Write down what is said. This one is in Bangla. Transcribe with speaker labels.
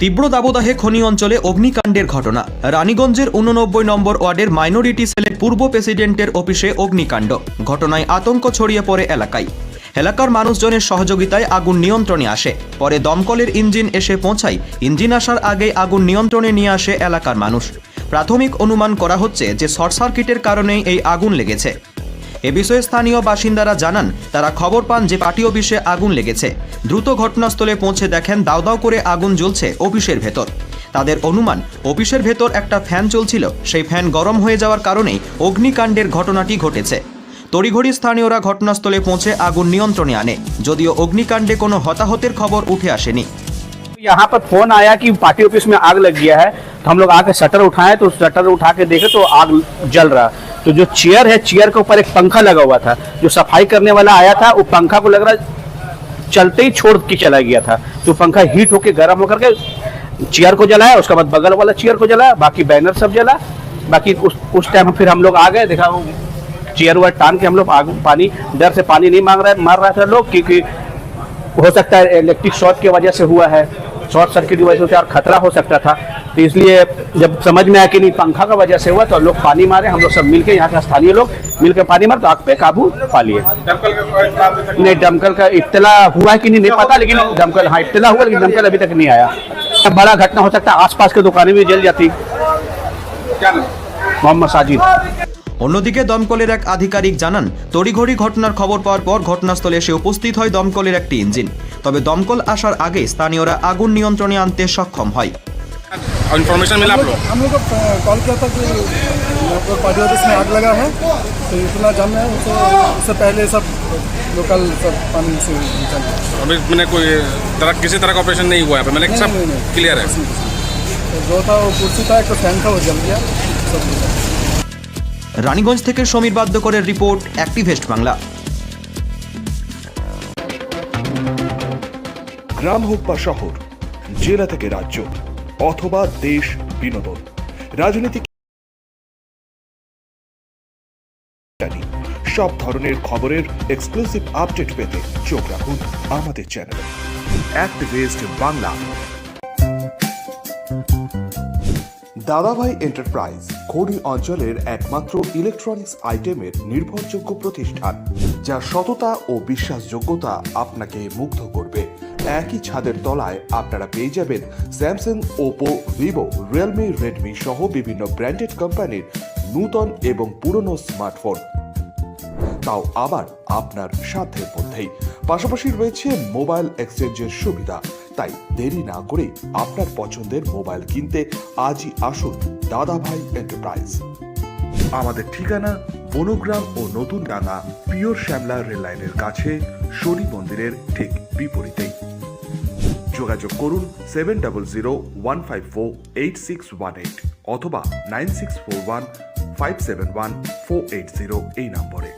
Speaker 1: তীব্র দাবদাহে খনি অঞ্চলে অগ্নিকাণ্ডের ঘটনা। রানীগঞ্জের উননব্বই নম্বর ওয়ার্ডের মাইনরিটি সেলের পূর্ব প্রেসিডেন্টের অফিসে অগ্নিকাণ্ড। ঘটনায় আতঙ্ক ছড়িয়ে পড়ে এলাকায়। এলাকার মানুষজনের সহযোগিতায় আগুন নিয়ন্ত্রণে আসে। পরে দমকলের ইঞ্জিন এসে পৌঁছায়। ইঞ্জিন আসার আগেই আগুন নিয়ন্ত্রণে নিয়ে আসে এলাকার মানুষ। প্রাথমিক অনুমান করা হচ্ছে যে শর্ট সার্কিটের কারণেই এই আগুন লেগেছে। এ বিষয়ে স্থানীয় বাসিন্দারা জানান তারা খবর পান যে পার্টি অফিসে আগুন লেগেছে দ্রুত ঘটনাস্থলে পৌঁছে দেখেন দাউ দাউ করে আগুন জ্বলছে অফিসের ভেতর তাদের অনুমান অফিসের ভেতর একটা ফ্যান চলছিল সেই ফ্যান গরম হয়ে যাওয়ার কারণেই অগ্নিকাণ্ডের ঘটনাটি ঘটেছে তড়িঘড়ি স্থানীয়রা ঘটনাস্থলে পৌঁছে আগুন নিয়ন্ত্রণে আনে যদিও অগ্নিকাণ্ডে কোনো হতাহতের খবর উঠে আসেনি
Speaker 2: यहाँ पर फोन आया कि पार्टी ऑफिस में आग लग गया है तो हम लोग आके शटर उठाए तो शटर उठा के देखे तो आग जल रहा तो जो चेयर है, चेयर के ऊपर एक पंखा लगा हुआ था। जो सफ़ाई करने वाला आया था, वो पंखा को लग रहा चलते ही छोड़ के चला गया था। तो पंखा हीट होके गर्म होकर के चेयर को जलाया, उसके बाद बगल वाला चेयर को जलाया, बाकी बैनर सब जला। बाकी उस उस टाइम फिर हम लोग आ गए, देखा वो चेयर वायर टान के हम लोग आग, पानी, डर से पानी नहीं मांग रहे, मार रहा था लोग, क्योंकि हो सकता है इलेक्ट्रिक शॉर्ट की वजह से हुआ है। शॉर्ट सर्किट की वजह से और खतरा हो सकता था। तो इसलिए जब समझ में आया कि नहीं पंखा का वजह से हुआ तो लोग पानी मारे हम लोग सब मिलके यहाँ के स्थानीय लोग मिलकर पानी मारे तो आग पे काबू पा लिए नहीं दमकल का इत्तला हुआ है कि नहीं नहीं पता लेकिन दमकल हाँ इत्तला हुआ लेकिन दमकल अभी तक नहीं आया बड़ा घटना हो सकता है आसपास की दुकानें भी जल जाती मोहम्मद साजिद
Speaker 1: অন্যদিকে দমকলের এক আধিকারিক জানান তড়িঘড়ি ঘটনার খবর পাওয়ার পর ঘটনাস্থলে এসে উপস্থিত হয় দমকলের একটি ইঞ্জিন তবে দমকল আসার আগে স্থানীয়রা আগুন নিয়ন্ত্রণে আনতে সক্ষম হয়
Speaker 3: इन्फॉर्मेशन मिला आप लोग
Speaker 4: हम लोग को कॉल किया था कि यहाँ पर पार्टी ऑफिस में आग लगा है तो इतना जान है उससे उससे पहले सब लोकल सब पानी से निकल गया।
Speaker 3: अभी मैंने कोई तरह किसी तरह का ऑपरेशन नहीं हुआ है मैंने
Speaker 4: नहीं,
Speaker 3: सब
Speaker 4: नहीं, नहीं।
Speaker 3: क्लियर है
Speaker 4: तो जो था वो कुर्सी था एक तो फैन था वो जल गया सब जल गया।
Speaker 1: রানীগঞ্জ থেকে সমীর বাদ্যকরের রিপোর্ট অ্যাক্টিভেস্ট বাংলা
Speaker 5: গ্রাম হোক বা শহর জেলা থেকে রাজ্য অথবা দেশ বিনোদন। রাজনীতি সব ধরনের খবরের এক্সক্লুসিভ আপডেট পেতে চোখ রাখুন আমাদের চ্যানেলে অ্যাক্টিভিস্ট বাংলা। দাদাভাই এন্টারপ্রাইজ খড়ি অঞ্চলের একমাত্র ইলেকট্রনিক্স আইটেমের নির্ভরযোগ্য প্রতিষ্ঠান, যা সততা ও বিশ্বাসযোগ্যতা আপনাকে মুগ্ধ করবে। একই ছাদের তলায় আপনারা পেয়ে যাবেন Samsung Oppo Vivo Realme Redmi সহ বিভিন্ন ব্র্যান্ডেড কোম্পানির নূতন এবং পুরনো স্মার্টফোন তাও আবার আপনার সাধ্যের মধ্যেই। পাশাপাশি রয়েছে মোবাইল এক্সচেঞ্জের সুবিধা। তাই দেরি না করে আপনার পছন্দের মোবাইল কিনতে আজই আসুন দাদাভাই এন্টারপ্রাইজ আমাদের ঠিকানা বনগ্রাম ও নতুন ডাঙা পিওর শ্যামলা রেল লাইনের কাছে শনি মন্দিরের ঠিক বিপরীতেই। যোগাযোগ করুন seven double zero one five four eight six one eight অথবা nine six four one five seven one four eight zero এই নম্বরে।